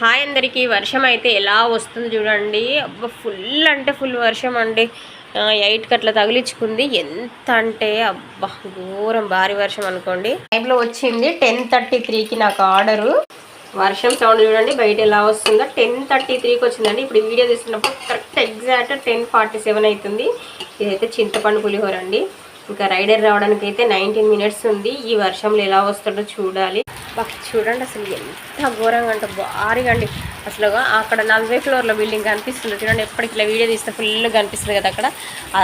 Hi అందరికీ వర్షం అయితే ఎలా వస్తుంది చూడండి. అబ్బా ఫుల్ అంటే ఫుల్ వర్షం అండి. ఎయిట్కి అట్లా తగిలించుకుంది. ఎంత అంటే అబ్బా ఘోరం భారీ వర్షం అనుకోండి. టైంలో వచ్చింది టెన్ థర్టీ త్రీకి నాకు ఆర్డరు వర్షం సౌండ్ చూడండి బయట ఎలా వస్తుందో. టెన్ థర్టీ త్రీకి వచ్చిందండి. ఇప్పుడు video తీస్తున్నప్పుడు correct exact ten forty seven అవుతుంది. ఇదైతే చింతపండు పులిహోర అండి. ఇంకా రైడర్ రావడానికి అయితే నైన్టీన్ మినిట్స్ ఉంది. ఈ వర్షంలో ఎలా వస్తుందో చూడాలి. బా, చూడండి అసలు ఎంత ఘోరంగా అంటే భారీగా అండి. అసలు అక్కడ నలభై ఫ్లోర్ల బిల్డింగ్ కనిపిస్తుంది చూడండి. ఎప్పటికి ఇట్లా వీడియో తీస్తే ఫుల్ కనిపిస్తుంది కదా అక్కడ.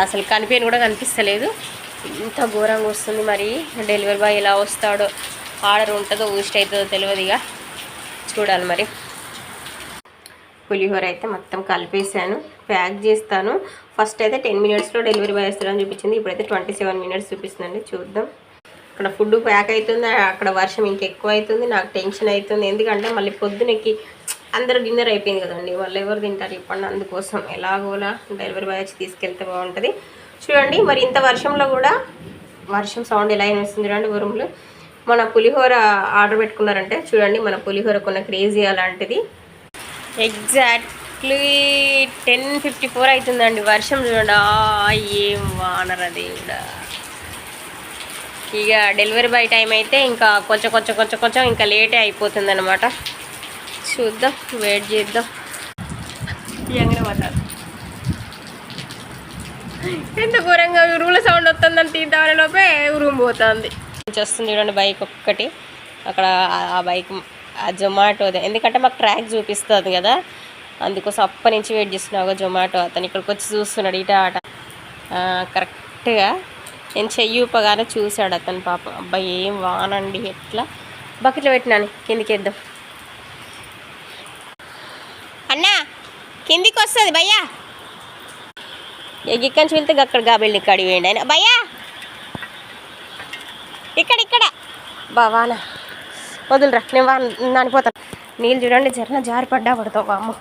అసలు కనిపించని కూడా కనిపిస్తలేదు. ఎంత ఘోరంగా వస్తుంది మరి. డెలివరీ బాయ్ ఎలా వస్తాడో ఆర్డర్ ఉంటుందో ఊస్ట్ అవుతుందో తెలియదు ఇక. చూడాలి మరి. పులిహోర అయితే మొత్తం కలిపేసాను ప్యాక్ చేస్తాను. ఫస్ట్ అయితే టెన్ మినిట్స్లో డెలివరీ బాయ్ వస్తాడని చూపించింది. ఇప్పుడైతే ట్వంటీ సెవెన్ మినిట్స్ చూపిస్తుందండి. చూద్దాం. అక్కడ ఫుడ్ ప్యాక్ అవుతుంది అక్కడ వర్షం ఇంకెక్కువ అవుతుంది నాకు టెన్షన్ అవుతుంది. ఎందుకంటే మళ్ళీ పొద్దునకి అందరూ డిన్నర్ అయిపోయింది కదండి. వాళ్ళు ఎవరు తింటారు చెప్పండి. అందుకోసం ఎలాగోలా డెలివరీ బాయ్ వచ్చి తీసుకెళ్తే బాగుంటుంది. చూడండి మరి ఇంత వర్షంలో కూడా వర్షం సౌండ్ ఎలా వస్తుంది చూడండి రూమ్లో మన పులిహోర ఆర్డర్ పెట్టుకున్నారంటే చూడండి మన పులిహోర కొన్న క్రేజీ అలాంటిది. ఎగ్జాక్ట్లీ టెన్ ఫిఫ్టీ ఫోర్ అవుతుందండి వర్షం చూడండి. ఏం వానరా దేవుడా. ఇక డెలివరీ బాయ్ టైం అయితే ఇంకా కొంచెం కొంచెం కొంచెం కొంచెం ఇంకా లేటే అయిపోతుంది అనమాట చూద్దాం వెయిట్ చేద్దాం. ఎంగనే పోతారు ఎంత ఘోరంగా రూల సౌండ్ వస్తుందని తీద్దామని లోపే రూమ్ పోతుంది. వస్తుంది చూడండి బైక్ ఒక్కటి. అక్కడ ఆ- బైక్ ఆ జొమాటో ఎందుకంటే మాకు ట్రాక్ చూపిస్తుంది కదా. అందుకోసం అప్పటి నుంచి వెయిట్ చేస్తున్నావు జొమాటో అతను ఇక్కడికి వచ్చి చూస్తున్నాడు ఇట ఆట. కరెక్ట్గా నేను చెయ్యి ఊపగానే చూశాడు అతను పాపం. అబ్బాయి ఏం వానండి ఎట్లా? బకెట్లో పెట్టినాను కిందికేద్దాం అన్నా కిందికి వస్తుంది భయ్యా. ఇక్కడి నుంచి వెళ్తే అక్కడ గాబెళ్ళి బిల్డింగ్ వేయండి ఆయన. భయ్యా! ఇక్కడ ఇక్కడ. బావానా వదులురా నేను వా నానిపోతాను. నీళ్ళు చూడండి జరన జారి పడ్డా పడతావు అమ్మ